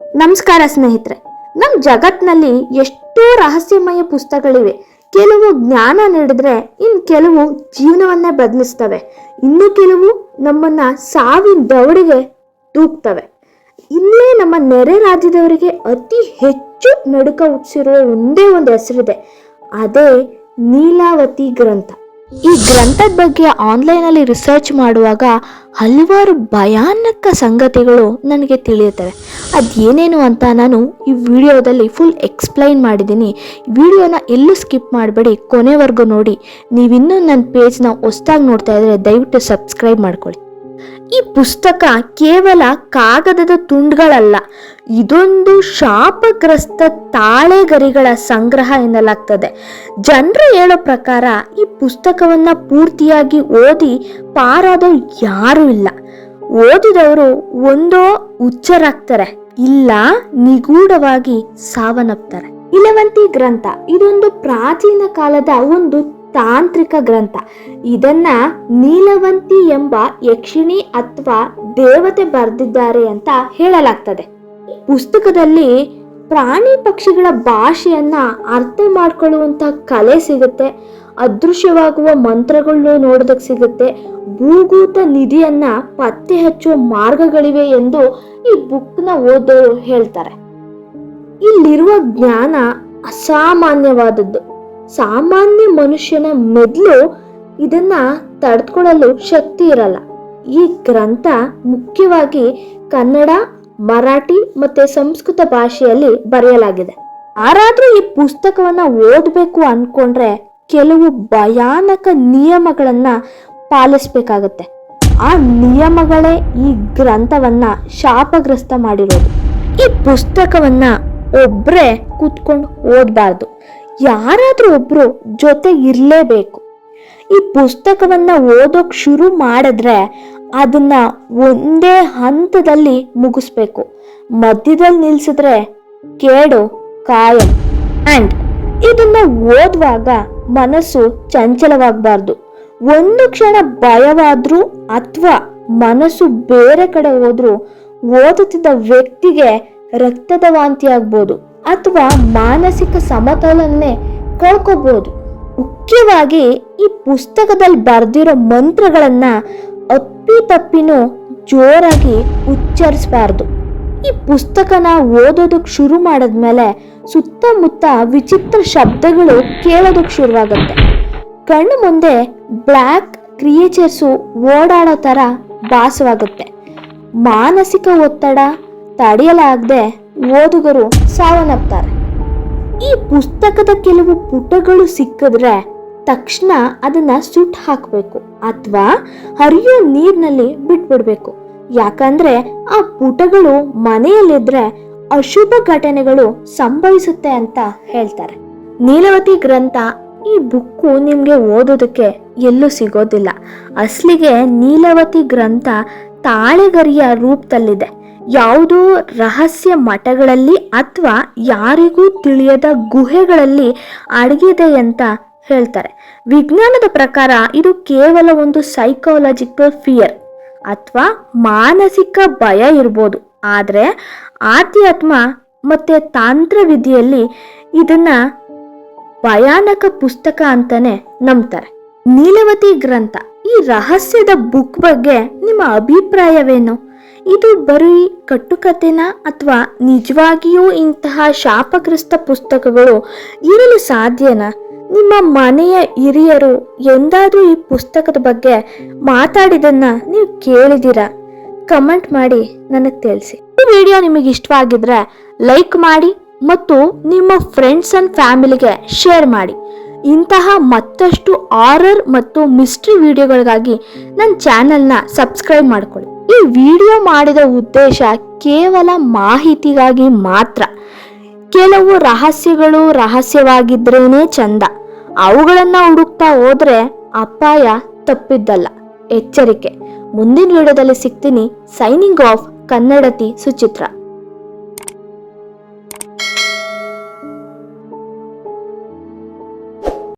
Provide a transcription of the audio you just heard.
ನಮಸ್ಕಾರ ಸ್ನೇಹಿತರೆ. ನಮ್ಮ ಜಗತ್ನಲ್ಲಿ ಎಷ್ಟೋ ರಹಸ್ಯಮಯ ಪುಸ್ತಕಗಳಿವೆ. ಕೆಲವು ಜ್ಞಾನ ನೀಡಿದ್ರೆ ಇನ್ನು ಕೆಲವು ಜೀವನವನ್ನೇ ಬದಲಿಸ್ತವೆ. ಇನ್ನು ಕೆಲವು ನಮ್ಮನ್ನ ಸಾವಿನ ದೌಡಿಗೆ ತೂಗ್ತವೆ. ಇಲ್ಲೇ ನಮ್ಮ ನೆರೆ ರಾಜ್ಯದವರಿಗೆ ಅತಿ ಹೆಚ್ಚು ನಡುಕ ಹುಟ್ಟಿಸಿರುವ ಒಂದೇ ಒಂದು ಹೆಸರಿದೆ. ಅದೇ ನೀಲಾವತಿ ಗ್ರಂಥ. ಈ ಗ್ರಂಥದ ಬಗ್ಗೆ ಆನ್ಲೈನಲ್ಲಿ ರಿಸರ್ಚ್ ಮಾಡುವಾಗ ಹಲವಾರು ಭಯಾನಕ ಸಂಗತಿಗಳು ನನಗೆ ತಿಳಿಯುತ್ತವೆ. ಅದೇನೇನು ಅಂತ ನಾನು ಈ ವಿಡಿಯೋದಲ್ಲಿ ಫುಲ್ ಎಕ್ಸ್ಪ್ಲೈನ್ ಮಾಡಿದ್ದೀನಿ. ವಿಡಿಯೋನ ಎಲ್ಲೂ ಸ್ಕಿಪ್ ಮಾಡಬೇಡಿ, ಕೊನೆವರೆಗೂ ನೋಡಿ. ನೀವಿನ್ನೂ ನನ್ನ ಪೇಜ್ನ ಹೊಸ್ದಾಗಿ ನೋಡ್ತಾ ಇದ್ರೆ ದಯವಿಟ್ಟು ಸಬ್ಸ್ಕ್ರೈಬ್ ಮಾಡ್ಕೊಳ್ಳಿ. ಈ ಪುಸ್ತಕ ಕೇವಲ ಕಾಗದದ ತುಂಡುಗಳಲ್ಲ, ಇದೊಂದು ಶಾಪಗ್ರಸ್ತ ತಾಳೆಗರಿಗಳ ಸಂಗ್ರಹ ಎನ್ನಲಾಗ್ತದೆ. ಜನರು ಹೇಳೋ ಪ್ರಕಾರ ಈ ಪುಸ್ತಕವನ್ನ ಪೂರ್ತಿಯಾಗಿ ಓದಿ ಪಾರಾದೋ ಯಾರೂ ಇಲ್ಲ. ಓದಿದವರು ಒಂದೋ ಹುಚ್ಚರಾಗ್ತಾರೆ ಇಲ್ಲ ನಿಗೂಢವಾಗಿ ಸಾವನ್ನಪ್ತಾರೆ. ಇಲವಂತಿ ಗ್ರಂಥ, ಇದೊಂದು ಪ್ರಾಚೀನ ಕಾಲದ ಒಂದು ತಾಂತ್ರಿಕ ಗ್ರಂಥ. ಇದನ್ನ ನೀಲವಂತಿ ಎಂಬ ಯಕ್ಷಿಣಿ ಅಥವಾ ದೇವತೆ ಬರೆದಿದ್ದಾರೆ ಅಂತ ಹೇಳಲಾಗ್ತದೆ. ಪುಸ್ತಕದಲ್ಲಿ ಪ್ರಾಣಿ ಪಕ್ಷಿಗಳ ಭಾಷೆಯನ್ನ ಅರ್ಥ ಮಾಡ್ಕೊಳ್ಳುವಂತ ಕಲೆ ಸಿಗುತ್ತೆ. ಅದೃಶ್ಯವಾಗುವ ಮಂತ್ರಗಳು ನೋಡೋದಕ್ಕೆ ಸಿಗುತ್ತೆ. ಭೂಗೂತ ನಿಧಿಯನ್ನ ಪತ್ತೆ ಹಚ್ಚುವ ಮಾರ್ಗಗಳಿವೆ ಎಂದು ಈ ಬುಕ್ನ ಓದೋರು ಹೇಳ್ತಾರೆ. ಇಲ್ಲಿರುವ ಜ್ಞಾನ ಅಸಾಮಾನ್ಯವಾದದ್ದು. ಸಾಮಾನ್ಯ ಮನುಷ್ಯನ ಮೊದಲು ಇದನ್ನ ತಡೆದುಕೊಳ್ಳಲು ಶಕ್ತಿ ಇರಲ್ಲ. ಈ ಗ್ರಂಥ ಮುಖ್ಯವಾಗಿ ಕನ್ನಡ ಮರಾಠಿ ಮತ್ತೆ ಸಂಸ್ಕೃತ ಭಾಷೆಯಲ್ಲಿ ಬರೆಯಲಾಗಿದೆ. ಯಾರಾದ್ರೂ ಈ ಪುಸ್ತಕವನ್ನ ಓದಬೇಕು ಅನ್ಕೊಂಡ್ರೆ ಕೆಲವು ಭಯಾನಕ ನಿಯಮಗಳನ್ನ ಪಾಲಿಸ್ಬೇಕಾಗತ್ತೆ. ಆ ನಿಯಮಗಳೇ ಈ ಗ್ರಂಥವನ್ನ ಶಾಪಗ್ರಸ್ತ ಮಾಡಿರೋದು. ಈ ಪುಸ್ತಕವನ್ನ ಒಬ್ರೇ ಕೂತ್ಕೊಂಡು ಓದಬಾರ್ದು. ಯಾರಾದ್ರೂ ಒಬ್ರು ಜೊತೆ ಇರಲೇಬೇಕು ಈ ಪುಸ್ತಕವನ್ನ ಓದೋಕ್ ಶುರು ಮಾಡಿದ್ರೆ ಅದನ್ನ ಒಂದೇ ಹಂತದಲ್ಲಿ ಮುಗಿಸ್ಬೇಕು. ಮಧ್ಯದಲ್ಲಿ ನಿಲ್ಸಿದ್ರೆ ಕೇಡು, ಕಾಯಂ. ಅಂಡ್ ಇದನ್ನ ಓದುವಾಗ ಮನಸ್ಸು ಚಂಚಲವಾಗಬಾರ್ದು. ಒಂದು ಕ್ಷಣ ಭಯವಾದ್ರೂ ಅಥವಾ ಮನಸ್ಸು ಬೇರೆ ಕಡೆ ಹೋದ್ರೂ ಓದುತ್ತಿದ್ದ ವ್ಯಕ್ತಿಗೆ ರಕ್ತದ ವಾಂತಿ ಆಗ್ಬೋದು ಅಥವಾ ಮಾನಸಿಕ ಸಮತೋಲನೆ ಕಳ್ಕೋಬಹುದು ಮುಖ್ಯವಾಗಿ ಈ ಪುಸ್ತಕದಲ್ಲಿ ಬರೆದಿರೋ ಮಂತ್ರಗಳನ್ನ ಅಪ್ಪಿತಪ್ಪಿನೂ ಜೋರಾಗಿ ಉಚ್ಚರಿಸಬಾರ್ದು. ಈ ಪುಸ್ತಕನ ಓದೋದಕ್ಕೆ ಶುರು ಮಾಡಿದ್ಮೇಲೆ ಸುತ್ತಮುತ್ತ ವಿಚಿತ್ರ ಶಬ್ದಗಳು ಕೇಳೋದಕ್ಕೆ ಶುರುವಾಗುತ್ತೆ. ಕಣ್ಣು ಮುಂದೆ ಬ್ಲ್ಯಾಕ್ ಕ್ರಿಯೇಚರ್ಸು ಓಡಾಡೋ ಥರ ಭಾಸವಾಗುತ್ತೆ. ಮಾನಸಿಕ ಒತ್ತಡ ತಡೆಯಲಾಗದೆ ಓದುಗರು ಸಾವನ್ನಪ್ತಾರೆ. ಈ ಪುಸ್ತಕದ ಕೆಲವು ಪುಟಗಳು ಸಿಕ್ಕಿದ್ರೆ ತಕ್ಷಣ ಅದನ್ನ ಸುಟ್ಟು ಹಾಕಬೇಕು ಅಥವಾ ಹರಿಯೋ ನೀರಿನಲ್ಲಿ ಬಿಟ್ಬಿಡ್ಬೇಕು. ಯಾಕಂದ್ರೆ ಆ ಪುಟಗಳು ಮನೆಯಲ್ಲಿದ್ರೆ ಅಶುಭ ಘಟನೆಗಳು ಸಂಭವಿಸುತ್ತೆ ಅಂತ ಹೇಳ್ತಾರೆ. ನೀಲವತಿ ಗ್ರಂಥ ಈ ಬುಕ್ಕು ನಿಮಗೆ ಓದೋದಕ್ಕೆ ಎಲ್ಲೂ ಸಿಗೋದಿಲ್ಲ. ಅಸಲಿಗೆ ನೀಲವತಿ ಗ್ರಂಥ ತಾಳೆಗರಿಯ ರೂಪದಲ್ಲಿದೆ. ಯಾವುದೋ ರಹಸ್ಯ ಮಠಗಳಲ್ಲಿ ಅಥವಾ ಯಾರಿಗೂ ತಿಳಿಯದ ಗುಹೆಗಳಲ್ಲಿ ಅಡಗಿದೆ ಅಂತ ಹೇಳ್ತಾರೆ. ವಿಜ್ಞಾನದ ಪ್ರಕಾರ ಇದು ಕೇವಲ ಒಂದು ಸೈಕಾಲಜಿಕಲ್ ಫಿಯರ್ ಅಥವಾ ಮಾನಸಿಕ ಭಯ ಇರ್ಬೋದು. ಆದರೆ ಆಧ್ಯಾತ್ಮ ಮತ್ತು ತಾಂತ್ರವಿದ್ಯೆಯಲ್ಲಿ ಇದನ್ನು ಭಯಾನಕ ಪುಸ್ತಕ ಅಂತಲೇ ನಂಬ್ತಾರೆ. ನೀಲವತಿ ಗ್ರಂಥ, ಈ ರಹಸ್ಯದ ಬುಕ್ ಬಗ್ಗೆ ನಿಮ್ಮ ಅಭಿಪ್ರಾಯವೇನು? ಇದು ಬರೀ ಕಟ್ಟುಕತೆನ ಅಥವಾ ನಿಜವಾಗಿಯೂ ಇಂತಹ ಶಾಪಗ್ರಸ್ತ ಪುಸ್ತಕಗಳು ಇರಲು ಸಾಧ್ಯನಾ? ನಿಮ್ಮ ಮನೆಯ ಹಿರಿಯರು ಎಂದಾದರೂ ಈ ಪುಸ್ತಕದ ಬಗ್ಗೆ ಮಾತಾಡಿದನ್ನ ನೀವು ಕೇಳಿದ್ದೀರಾ? ಕಮೆಂಟ್ ಮಾಡಿ ನನಗೆ ತಿಳಿಸಿ. ಈ ವಿಡಿಯೋ ನಿಮಗೆ ಇಷ್ಟವಾಗಿದ್ರೆ ಲೈಕ್ ಮಾಡಿ ಮತ್ತು ನಿಮ್ಮ ಫ್ರೆಂಡ್ಸ್ ಅಂಡ್ ಫ್ಯಾಮಿಲಿಗೆ ಶೇರ್ ಮಾಡಿ. ಇಂತಹ ಮತ್ತಷ್ಟು ಆರರ್ ಮತ್ತು ಮಿಸ್ಟ್ರಿ ವಿಡಿಯೋಗಳಿಗಾಗಿ ನನ್ನ ಚಾನೆಲ್ನ ಸಬ್ಸ್ಕ್ರೈಬ್ ಮಾಡ್ಕೊಳ್ಳಿ. ಈ ವಿಡಿಯೋ ಮಾಡಿದ ಉದ್ದೇಶ ಕೇವಲ ಮಾಹಿತಿಗಾಗಿ ಮಾತ್ರ. ಕೆಲವು ರಹಸ್ಯಗಳು ರಹಸ್ಯವಾಗಿದ್ರೇನೆ ಚಂದ. ಅವುಗಳನ್ನ ಹುಡುಕ್ತಾ ಹೋದ್ರೆ ಅಪಾಯ ತಪ್ಪಿದ್ದಲ್ಲ. ಎಚ್ಚರಿಕೆ. ಮುಂದಿನ ವಿಡಿಯೋದಲ್ಲಿ ಸಿಗ್ತೀನಿ. Signing off Kannadathi Suchitra.